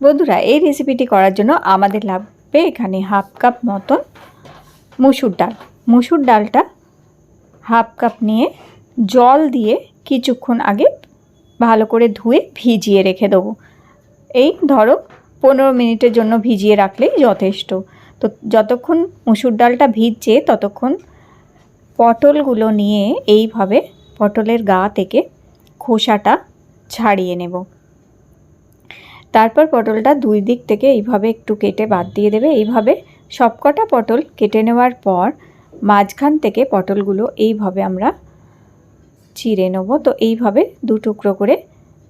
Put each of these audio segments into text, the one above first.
বন্ধুরা, এই রেসিপিটি করার জন্য আমাদের লাগবে এখানে হাফ কাপ মতন মুসুর ডাল। মুসুর ডালটা হাফ কাপ নিয়ে জল দিয়ে কিছুক্ষণ আগে ভালো করে ধুয়ে ভিজিয়ে রেখে দেবো। এই ধরো পনেরো মিনিটের জন্য ভিজিয়ে রাখলেই যথেষ্ট। তো যতক্ষণ মুসুর ডালটা ভিজছে, ততক্ষণ পটলগুলো নিয়ে এইভাবে পটলের গা থেকে খোসাটা ছাড়িয়ে নেব। তারপর পটলটা দুই দিক থেকে এইভাবে একটু কেটে বাদ দিয়ে দেবে। এইভাবে সবকটা পটল কেটে নেওয়ার পর মাঝখান থেকে পটলগুলো এইভাবে আমরা চিড়ে নেব। তো এইভাবে দু টুকরো করে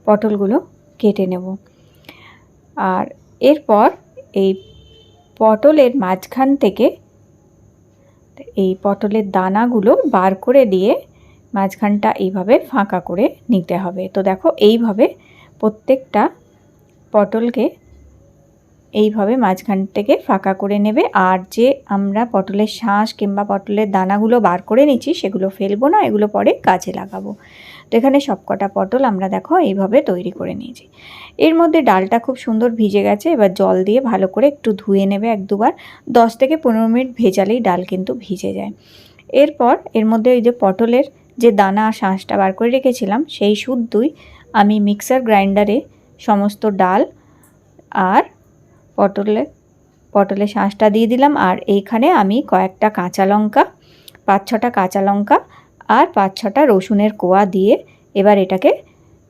পটলগুলো কেটে নেব। আর এরপর এই পটলের মাঝখান থেকে এই পটলের দানাগুলো বার করে দিয়ে মাঝখানটা এইভাবে ফাঁকা করে নিতে হবে। তো দেখো এইভাবে প্রত্যেকটা পটলকে এইভাবে মাঝখান থেকে ফাঁকা করে নেবে। আর যে আমরা পটলের শাঁস কিংবা পটলের দানাগুলো বার করে নিচ্ছি, সেগুলো ফেলব না, এগুলো পরে কাজে লাগাবো। তো এখানে সবকটা পটল আমরা দেখো এইভাবে তৈরি করে নিয়েছি। এর মধ্যে ডালটা খুব সুন্দর ভিজে গেছে, এবার জল দিয়ে ভালো করে একটু ধুয়ে নেবে এক দুবার। দশ থেকে পনেরো মিনিট ভেজালেই ডাল কিন্তু ভিজে যায়। এরপর এর মধ্যে ওই যে পটলের যে দানা শাঁসটা বার করে রেখেছিলাম, সেই শুদ্ধই আমি মিক্সার গ্রাইন্ডারে সমস্ত ডাল আর পটলে পটলে শাঁসটা দিয়ে দিলাম। আর এইখানে আমি কয়েকটা কাঁচা লঙ্কা, পাঁচ ছটা কাঁচা লঙ্কা আর পাঁচ ছটা রসুনের কোয়া দিয়ে এবার এটাকে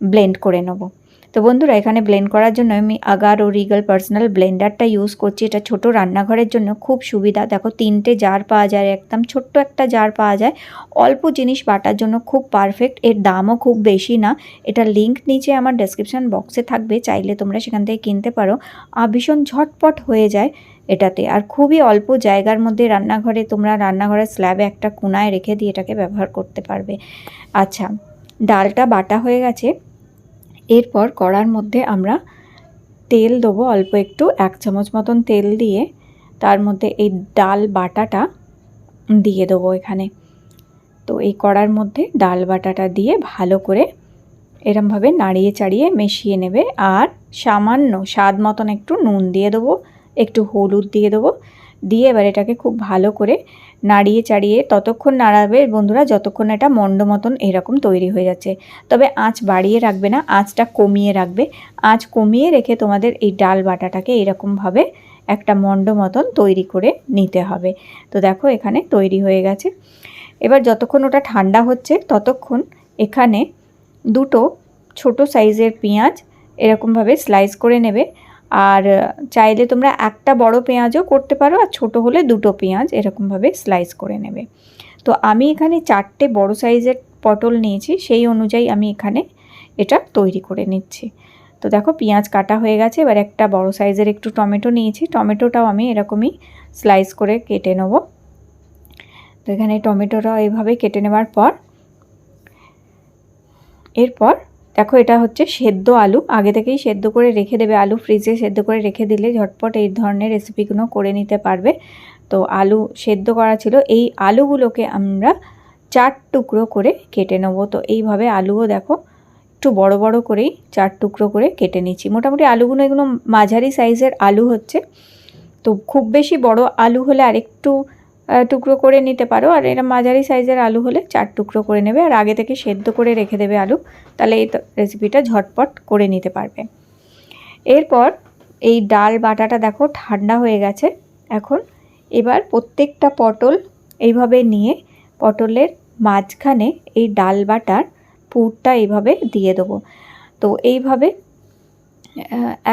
ব্লেন্ড করে নেব। তো বন্ধুরা, এখানে ব্লেন্ড করার জন্য আমি আগার ও রিগাল পার্সোনাল ব্লেন্ডারটা ইউজ করছি। এটা ছোট রান্নাঘরের জন্য খুব সুবিধা। দেখো, তিনটে জার পাওয়া যায়, একদম ছোট্ট একটা জার পাওয়া যায়। অল্প জিনিস বাটার জন্য খুব পারফেক্ট এর দামও খুব বেশি না। এটা লিঙ্ক নিচে আমার ডেসক্রিপশান বক্সে থাকবে, চাইলে তোমরা সেখান থেকে কিনতে পারো। আর ভীষণ ঝটপট হয়ে যায় এটাতে। আর খুবই অল্প জায়গার মধ্যে রান্নাঘরে তোমরা রান্নাঘরের স্ল্যাবে একটা কোনায় রেখে দিয়ে এটাকে ব্যবহার করতে পারবে। আচ্ছা ডালটা বাটা হয়ে গেছে। এরপর কড়ার মধ্যে আমরা তেল দেবো অল্প একটু, এক চামচ মতন তেল দিয়ে তার মধ্যে এই ডাল বাটাটা দিয়ে দেবো এখানে। তো এই কড়ার মধ্যে ডাল বাটাটা দিয়ে ভালো করে এরমভাবে নাড়িয়ে চাড়িয়ে মিশিয়ে নেবে আর সামান্য স্বাদ মতন একটু নুন দিয়ে দেবো, একটু হলুদ দিয়ে দেবো। দিয়ে এবার এটাকে খুব ভালো করে নাড়িয়ে চাড়িয়ে ততক্ষণ নাড়াবে বন্ধুরা, যতক্ষণ এটা মন্ড মতন এরকম তৈরি হয়ে যাচ্ছে। তবে আঁচ বাড়িয়ে রাখবে না, আঁচটা কমিয়ে রাখবে। আঁচ কমিয়ে রেখে তোমাদের এই ডাল বাটাটাকে এরকমভাবে একটা মন্ড মতন তৈরি করে নিতে হবে। তো দেখো এখানে তৈরি হয়ে গেছে। এবার যতক্ষণ ওটা ঠান্ডা হচ্ছে, ততক্ষণ এখানে দুটো ছোট সাইজের পেঁয়াজ এরকমভাবে স্লাইস করে নেবে। আর চাইলে তোমরা একটা বড় পেঁয়াজও করতে পারো আর ছোট হলে দুটো পেঁয়াজ এরকমভাবে স্লাইস করে নেবে। তো আমি এখানে চারটে বড় সাইজের পটল নিয়েছি, সেই অনুযায়ী আমি এখানে এটা তৈরি করে নিচ্ছি। তো দেখো পেঁয়াজ কাটা হয়ে গেছে, এবার একটা বড় সাইজের একটু টমেটো নিয়েছি, টমেটোটাও আমি এরকমই স্লাইস করে কেটে নেব। তো এখানে টমেটোটা এইভাবে কেটে নেওয়ার পর, এরপর দেখো, এটা হচ্ছে সেদ্ধ আলু। আগে থেকেই সেদ্ধ করে রেখে দেবে। আলু ফ্রিজে সেদ্ধ করে রেখে দিলে ঝটপট এই ধরনের রেসিপিগুলো করে নিতে পারবে। তো আলু সেদ্ধ করা ছিল। এই আলুগুলোকে আমরা চার টুকরো করে কেটে নেব। তো এইভাবে আলুও দেখো, একটু বড় বড় করেই চার টুকরো করে কেটে নিচ্ছি। মোটামুটি আলুগুলো এগুলো মাঝারি সাইজের আলু হচ্ছে। তো খুব বেশি বড় আলু হলে আরেকটু টুকরো করে নিতে পারো। আর এরা মাঝারি সাইজের আলু হলে চার টুকরো করে নেবে। আর আগে থেকে সেদ্ধ করে রেখে দেবে আলু। তাহলে এই রেসিপিটা ঝটপট করে নিতে পারবে। এরপর এই ডাল বাটাটা দেখো ঠান্ডা হয়ে গেছে। এখন এবার প্রত্যেকটা পটল এইভাবে নিয়ে পটলের মাঝখানে এই ডাল বাটার পুরটা এইভাবে দিয়ে দেবো। তো এইভাবে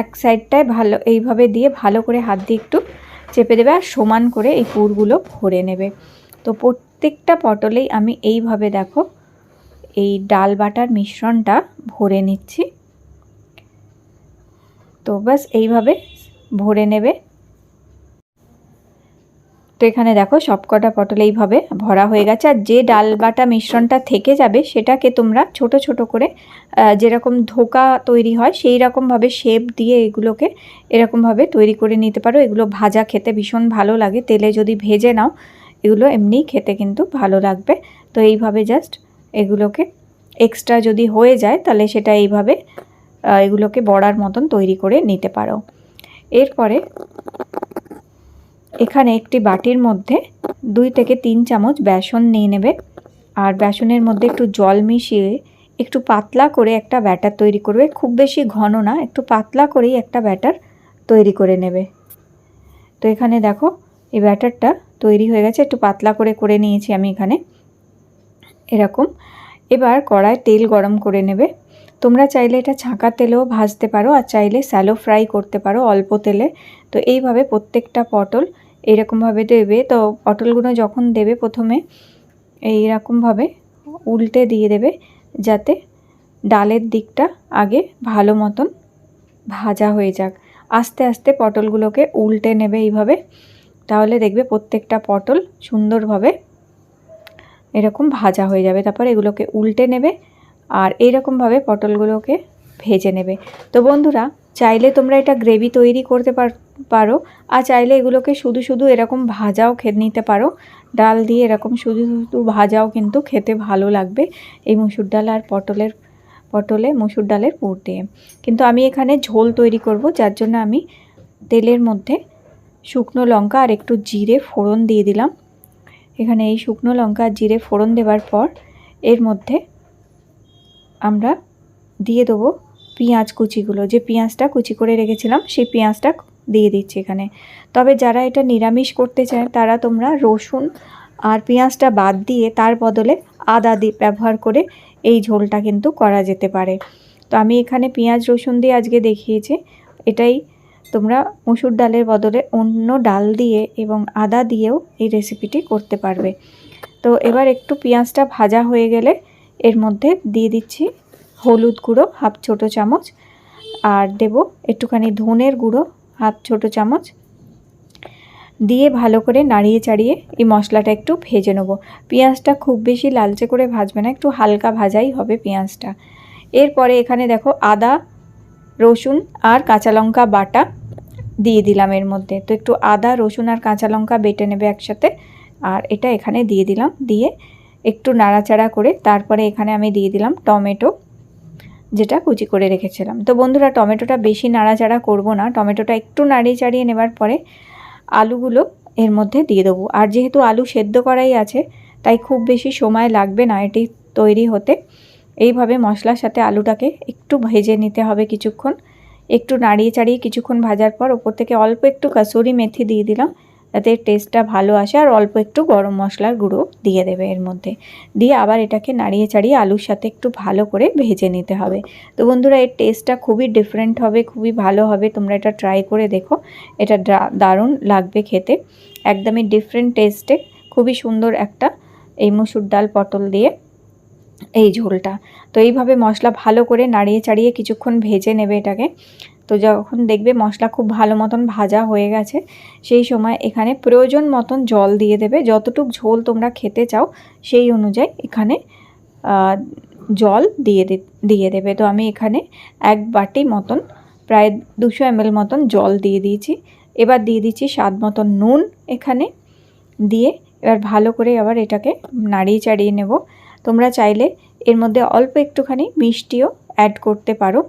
এক সাইডটায় ভালো, এইভাবে দিয়ে ভালো করে হাত দিয়ে একটু চেপে দেবে আর সমান করে এই পুরগুলো ভরে নেবে। তো প্রত্যেকটা পটলেই আমি এইভাবে দেখো এই ডাল বাটার মিশ্রণটা ভরে নিচ্ছি। তো ব্যাস এইভাবে ভরে নেবে। তো এখানে দেখো সবকটা পটল এইভাবে ভরা হয়ে গেছে। আর যে ডাল বাটা মিশ্রণটা থেকে যাবে সেটাকে তোমরা ছোট ছোট করে যেরকম ধোকা তৈরি হয় সেই রকমভাবে শেপ দিয়ে এগুলোকে এরকমভাবে তৈরি করে নিতে পারো। এগুলো ভাজা খেতে ভীষণ ভালো লাগে। তেলে যদি ভেজে নাও, এগুলো এমনিই খেতে কিন্তু ভালো লাগবে। তো এইভাবে জাস্ট এগুলোকে এক্সট্রা যদি হয়ে যায় তাহলে সেটা এইভাবে এগুলোকে বড়ার মতন তৈরি করে নিতে পারো। এরপরে এখানে একটি বাটির মধ্যে দুই থেকে তিন চামচ বেসন নিয়ে নেবে। আর বেসনের মধ্যে একটু জল মিশিয়ে একটু পাতলা করে একটা ব্যাটার তৈরি করবে। খুব বেশি ঘন না, একটু পাতলা করেই একটা ব্যাটার তৈরি করে নেবে। তো এখানে দেখো, এই ব্যাটারটা তৈরি হয়ে গেছে। একটু পাতলা করে করে নিয়েছি আমি এখানে। এরকম। এবার কড়ায় তেল গরম করে নেবে। তোমরা চাইলে এটা ছাঁকা তেলেও ভাজতে পারো, আর চাইলে স্যালো ফ্রাই করতে পারো অল্প তেলে। তো এইভাবে প্রত্যেকটা পটল এইরকমভাবে দেবে। তো পটলগুলো যখন দেবে প্রথমে, এইরকমভাবে উল্টে দিয়ে দেবে যাতে ডালের দিকটা আগে ভালো মতন ভাজা হয়ে যাক। আস্তে আস্তে পটলগুলোকে উল্টে নেবে এইভাবে। তাহলে দেখবে প্রত্যেকটা পটল সুন্দরভাবে এরকম ভাজা হয়ে যাবে। তারপর এগুলোকে উল্টে নেবে আর এইরকমভাবে পটলগুলোকে ভেজে নেবে। তো বন্ধুরা চাইলে তোমরা এটা গ্রেভি তৈরি করতে পার- আর চাইলে এগুলোকে শুধু শুধু এরকম ভাজাও খেয়ে নিতে পারো। ডাল দিয়ে এরকম শুধু শুধু ভাজাও কিন্তু খেতে ভালো লাগবে এই মুসুর ডাল আর পটলের, পটলে মুসুর ডালের পুর দিয়ে। কিন্তু আমি এখানে ঝোল তৈরি করব, যার জন্য আমি তেলের মধ্যে শুকনো লঙ্কা আর একটু জিরে ফোড়ন দিয়ে দিলাম। এখানে এই শুকনো লঙ্কা আর জিরে ফোড়ন দেওয়ার পর এর মধ্যে আমরা দিয়ে দেবো পেঁয়াজ কুচিগুলো, যে পেঁয়াজটা কুচি করে রেখেছিলাম, সেই পেঁয়াজটা দিয়ে দিচ্ছি এখানে। তবে যারা এটা নিরামিষ করতে চায়, তারা তোমরা রসুন আর পেঁয়াজটা বাদ দিয়ে তার বদলে আদা দিয়ে ব্যবহার করে এই ঝোলটা কিন্তু করা যেতে পারে। তো আমি এখানে পেঁয়াজ, রসুন দিয়ে আজকে দেখিয়েছি। এটাই তোমরা মুসুর ডালের বদলে অন্য ডাল দিয়ে এবং আদা দিয়েও এই রেসিপিটি করতে পারবে। তো এবার একটু পেঁয়াজটা ভাজা হয়ে গেলে এর মধ্যে দিয়ে দিচ্ছি হলুদ গুঁড়ো, হাফ ছোটো চামচ, আর দেব একটুখানি ধনের গুঁড়ো, হাফ ছোটো চামচ। দিয়ে ভালো করে নাড়িয়ে চাড়িয়ে এই মশলাটা একটু ভেজে নেব। পেঁয়াজটা খুব বেশি লালচে করে ভাজবে না, একটু হালকা ভাজাই হবে পেঁয়াজটা। এরপরে এখানে দেখো আদা, রসুন আর কাঁচা লঙ্কা বাটা দিয়ে দিলাম এর মধ্যে। তো একটু আদা, রসুন আর কাঁচা লঙ্কা বেটে নেবে একসাথে। আর এটা এখানে দিয়ে দিলাম। দিয়ে একটু নাড়াচাড়া করে তারপরে এখানে আমি দিয়ে দিলাম টমেটো। যেটা কুচি করে রেখেছিলাম। তো বন্ধুরা, টমেটোটা বেশি নাড়াচাড়া করব না। টমেটোটা একটু নাড়িয়ে চাড়িয়ে নেবার পরে আলুগুলো এর মধ্যে দিয়ে দেবো। আর যেহেতু আলু সেদ্ধ করাই আছে, তাই খুব বেশি সময় লাগবে না এটি তৈরি হতে। এইভাবে মশলার সাথে আলুটাকে একটু ভেজে নিতে হবে কিছুক্ষণ। একটু নাড়িয়ে চাড়িয়ে কিছুক্ষণ ভাজার পর ওপর থেকে অল্প একটু কাসুরি মেথি দিয়ে দিলাম। যাতে টেস্টটা ভালো আসে আর অল্প একটু গরম মশলার গুঁড়ো দিয়ে দেবে এর মধ্যে। দিয়ে আবার এটাকে নাড়িয়ে চাড়িয়ে আলুর সাথে একটু ভালো করে ভেজে নিতে হবে। তো বন্ধুরা, এর টেস্টটা খুবই ডিফারেন্ট হবে, খুবই ভালো হবে। তোমরা এটা ট্রাই করে দেখো। এটা দারুণ লাগবে খেতে। একদমই ডিফারেন্ট টেস্টে খুবই সুন্দর একটা এই মুসুর ডাল পটল দিয়ে এই ঝোলটা। তো এইভাবে মশলা ভালো করে নাড়িয়ে চাড়িয়ে কিছুক্ষণ ভেজে নেবে এটাকে। তো যখন দেখবে মশলা খুব ভালো মতন ভাজা হয়ে গেছে, সেই সময় এখানে প্রয়োজন মতন জল দিয়ে দেবে। যতটুক ঝোল তোমরা খেতে চাও, সেই অনুযায়ী এখানে জল দিয়ে দিয়ে দেবে। তো আমি এখানে এক বাটি মতন, প্রায় দুশো এমএল মতন জল দিয়ে দিয়েছি। এবার দিয়ে দিচ্ছি স্বাদ মতন নুন এখানে দিয়ে। এবার ভালো করে আবার এটাকে নাড়িয়ে চাড়িয়ে নেব। তোমরা চাইলে এর মধ্যে অল্প একটুখানি মিষ্টিও অ্যাড করতে পারো।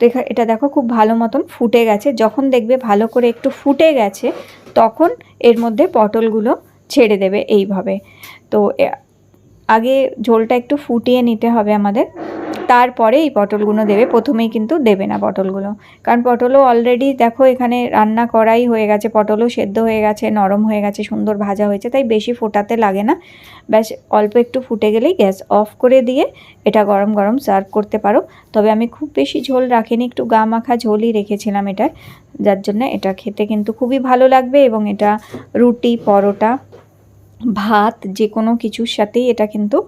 তো এটা দেখো খুব ভালো মতন ফুটে গেছে। যখন দেখবে ভালো করে একটু ফুটে গেছে, তখন এর মধ্যে পটলগুলো ছেড়ে দেবে এইভাবে। তো আগে ঝোলটা একটু ফুটিয়ে নিতে হবে আমাদের। তারপরে এই পটলগুলো দেবে। প্রথমেই কিন্তু দেবে না পটলগুলো। কারণ পটলও অলরেডি দেখো এখানে রান্না করাই হয়ে গেছে। পটলও সেদ্ধ হয়ে গেছে, নরম হয়ে গেছে, সুন্দর ভাজা হয়েছে, তাই বেশি ফোটাতে লাগে না। ব্যাস, অল্প একটু ফুটে গেলেই গ্যাস অফ করে দিয়ে এটা গরম গরম সার্ভ করতে পারো। তবে আমি খুব বেশি ঝোল রাখিনি, একটু গা মাখা ঝোলই রেখেছিলাম এটা যার জন্য এটা খেতে কিন্তু খুবই ভালো লাগবে এবং এটা রুটি, পরোটা ভাত যে কোনো কিছুর সাথেই এটা কিন্তু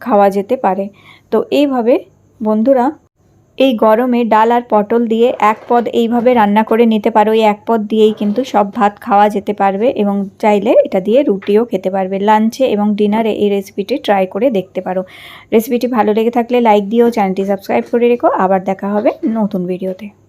খাওয়া যেতে পারে। তো এইভাবে বন্ধুরা এই গরমে ডাল আর পটল দিয়ে এক পদ এইভাবে রান্না করে নিতে পারো। এই এক পদ দিয়েই কিন্তু সব ভাত খাওয়া যেতে পারবে এবং চাইলে এটা দিয়ে রুটিও খেতে পারবে। লাঞ্চে এবং ডিনারে এই রেসিপিটি ট্রাই করে দেখতে পারো। রেসিপিটি ভালো লেগে থাকলে লাইক দিও, চ্যানেলটি সাবস্ক্রাইব করে রেখো। আবার দেখা হবে নতুন ভিডিওতে।